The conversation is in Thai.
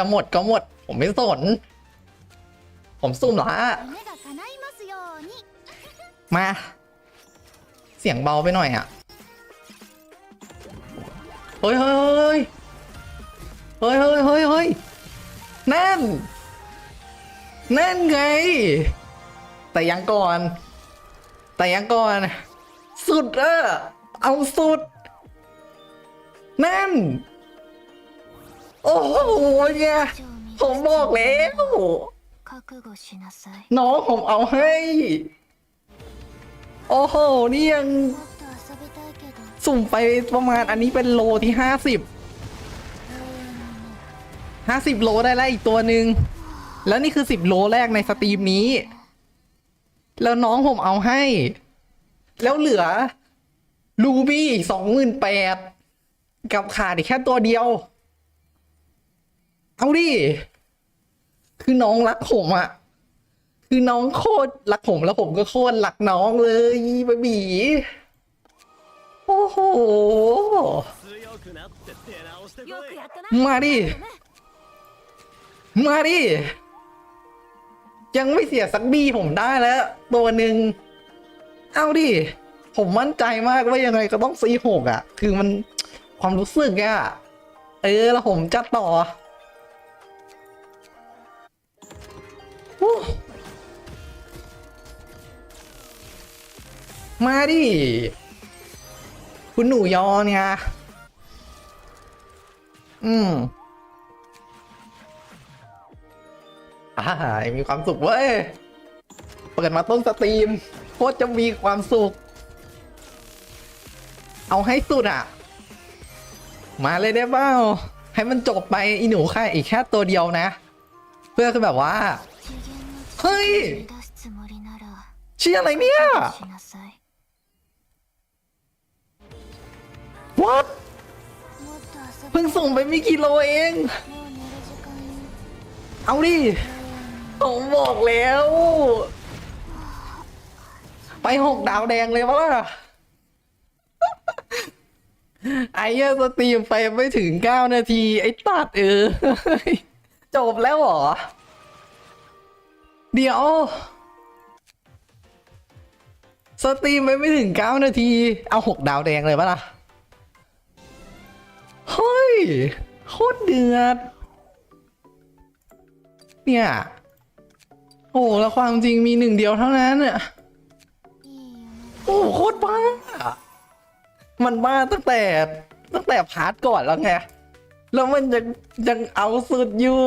จะหมดก็หมด ผมไม่สน ผมซุ่มเหรอะมา เสียงเบาไปหน่อยอะ เฮ้ยเฮ้ยเฮ้ยเฮ้ยเฮ้ยเฮ้ยนั่น นั่นไง แต่ยังก่อน แต่ยังก่อน สุดเออเอาสุด นั่น โอ้โหเนี่ยผมบอกแล้วน้องผมเอาให้ โอ้โหนี่ยังสุ่มไปประมาณอันนี้เป็นโลที่ห้าสิบห้าสิบโลได้แล้วอีกตัวหนึ่งแล้วนี่คือสิบโลแรกในสตรีมนี้ แล้วน้องผมเอาให้ แล้วเหลือ ลูบี้สองหมื่นแปดกับขาดอีกแค่ตัวเดียว เอาดิ คือน้องรักผมอะคือน้องโคตรรักผมแล้วผมก็โคตรรักน้องเลยบะบีโอ้โห มาดิ มาดิ ยังไม่เสียสักบีผมได้แล้ว ตัวหนึ่ง เอาดิ ผมมั่นใจมากว่ายังไงก็ต้องซีหกอะคือมันความรู้สึกอะเออ แล้วผมจะต่อ มาดิ คุณหนูยอเนี่ย อืมอ่ามีความสุขเว้ย เปิดมาต้นสตรีม โคตรจะมีความสุข เอาให้สุดอะ มาเลยได้เปล่า ให้มันจบไปอีหนูแค่อีกแค่ตัวเดียวนะ เพื่อคือแบบว่า เฮ้ยชี่ยอะไรเนี่ย วัดเพิ่งส่งไปไม่กี่โลเอง เอาดิผมบอกแล้ว ไปหกดาวแดงเลยวะล่ะไอ้ยอสตรีมไปไม่ถึงเก้านาที ไอ้ตัดเออ จบแล้วเหรอ เดี๋ยว สตรีมไปไม่ถึงเก้านาที เอาหกดาวแดงเลยวะล่ะ โคตรเดือด เนี่ย โอ้แล้วความจริงมีหนึ่งเดียวเท่านั้นเนี่ยโอ้โคตรบ้า มันบ้าตั้งแต่ ตั้งแต่พาร์ทก่อนแล้วไง แล้วมันยังยังเอาสุดอยู่